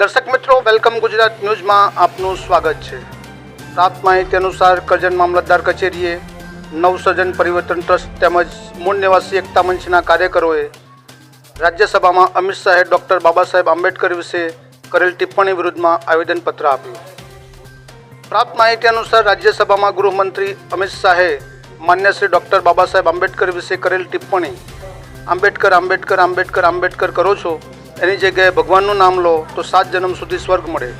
દર્શક મિત્રો, વેલકમ ગુજરાત ન્યૂઝમાં આપનું સ્વાગત છે. પ્રાપ્ત માહિતી અનુસાર કરજણ મામલતદાર કચેરીએ નવસર્જન પરિવર્તન ટ્રસ્ટ તેમજ મૂળ નિવાસી એકતા મંચના કાર્યકરોએ રાજ્યસભામાં અમિત શાહે ડૉક્ટર બાબા સાહેબ આંબેડકર વિશે કરેલ ટિપ્પણી વિરુદ્ધમાં આવેદનપત્ર આપ્યું. પ્રાપ્ત માહિતી અનુસાર રાજ્યસભામાં ગૃહમંત્રી અમિત શાહે માન્ય શ્રી ડૉક્ટર બાબા સાહેબ આંબેડકર વિશે કરેલ ટિપ્પણી, આંબેડકર આંબેડકર આંબેડકર આંબેડકર કરો છો. એની જગ્યાએ ભગવાનનું નામ લો તો સાત જન્મ સુધી સ્વર્ગ મળે.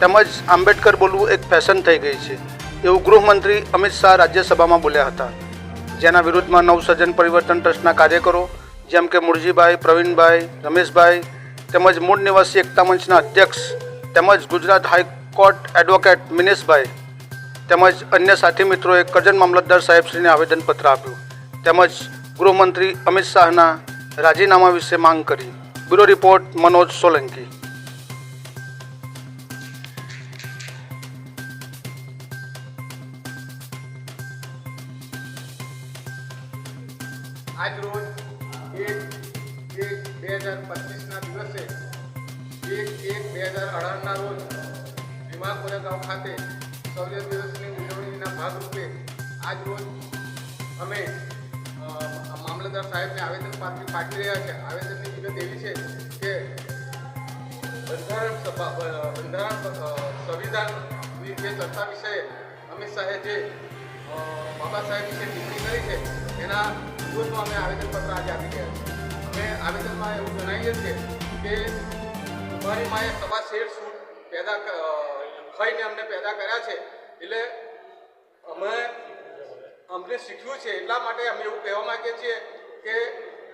તેમજ આંબેડકર બોલવું એક ફેશન થઈ ગઈ છે. એવું ગૃહમંત્રી અમિત શાહ રાજ્યસભામાં બોલ્યા હતા. જેના વિરુદ્ધમાં નવસર્જન પરિવર્તન ટ્રસ્ટના કાર્યકરો, જેમ કે મુરજીભાઈ, પ્રવીણભાઈ, રમેશભાઈ, તેમજ મૂળ નિવાસી એકતા મંચના અધ્યક્ષ, તેમજ ગુજરાત હાઈકોર્ટ એડવોકેટ મિનેશભાઈ, તેમજ અન્ય સાથી મિત્રોએ કરજણ મામલતદાર સાહેબશ્રીને આવેદનપત્ર આપ્યું. તેમજ ગૃહમંત્રી અમિત શાહના રાજીનામા વિશે માંગ કરી. Bureau report, Manoj Solanki. આજ રોજ એક એક બે હજાર પચીસના દિવસે એક એક બે હજાર અઢારના રોજ ભીમા કોરેગાંવ ખાતે શૌર્ય દિવસની ઉજવણીના ભાગરૂપે આજ રોજ અમે મામલતદાર સાહેબને આવેદન પાઠવી પાઠવી રહ્યા છે. આવેદનની વિગત એવી છે કે બંધારણ સભા બંધારણ સંવિધાનની જે ચર્ચા વિશે અમિત શાહે જે બાબા સાહેબ વિશે ટિપ્પણી કરી છે, એના વિરોધમાં અમે આવેદનપત્ર આજે આપી રહ્યા છીએ. અમે આવેદનમાં એવું જણાવીએ છીએ કે અમારી માએ સવા શેર સૂટ પેદા ખાઈને અમને પેદા કર્યા છે. એટલે અમે અમને શીખ્યું છે એટલા માટે અમે એવું કહેવા માંગીએ છીએ કે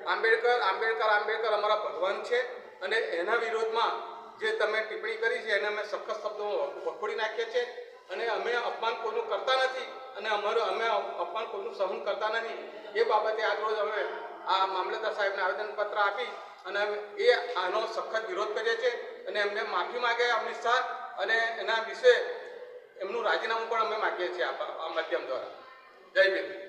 આંબેડકર આંબેડકર આંબેડકર અમારા ભગવાન છે અને એના વિરોધમાં જે તમે ટિપ્પણી કરી છે એને અમે સખત શબ્દોમાં વખોડી નાખીએ છીએ અને અમે અપમાન કોઈનું કરતા નથી અને અમારું અમે અપમાન કોઈનું સહન કરતા નથી. એ બાબતે આજ રોજ અમે આ મામલતદાર સાહેબને આવેદનપત્ર આપી અને એ આનો સખત વિરોધ કરીએ છીએ અને એમને માફી માગે અમિત શાહ અને એના વિશે એમનું રાજીનામું પણ અમે માગીએ છીએ આ માધ્યમ દ્વારા. જય ભીમ.